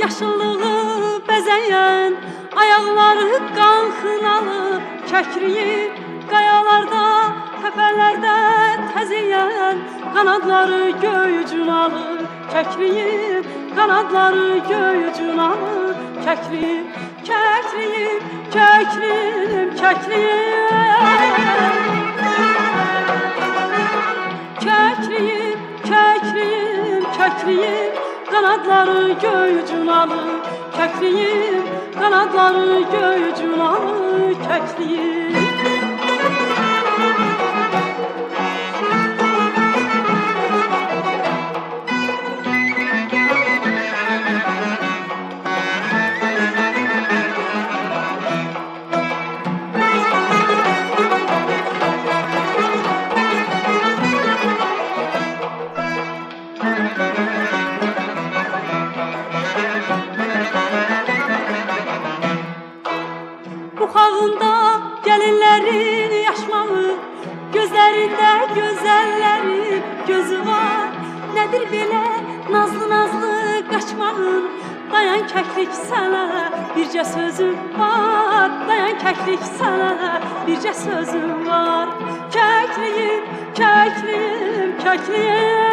yaşıllığı bəzəyən Ayaqları qan xınalı Kəkriyib qayalarda Təpələrdə təziyən Qanadları göy cunalı Kəkriyib qanadları göy cunalı Kəkriyib, kəkriyib, kəkriyib, kəkriyib Kekriyim, kekriyim, kekriyim Kanatları göy cunalı Kekriyim, kanatları göy cunalı Kekriyim Buxağında gelinlerin yaşmağı Gözlerinde güzellerin gözü var. Nedir bile nazlı nazlı kaçmağın Dayan kəklik sənə bircə sözüm var. Dayan kəklik sənə bircə sözüm var. Kəkliyim, kəkliyim, kəkliyim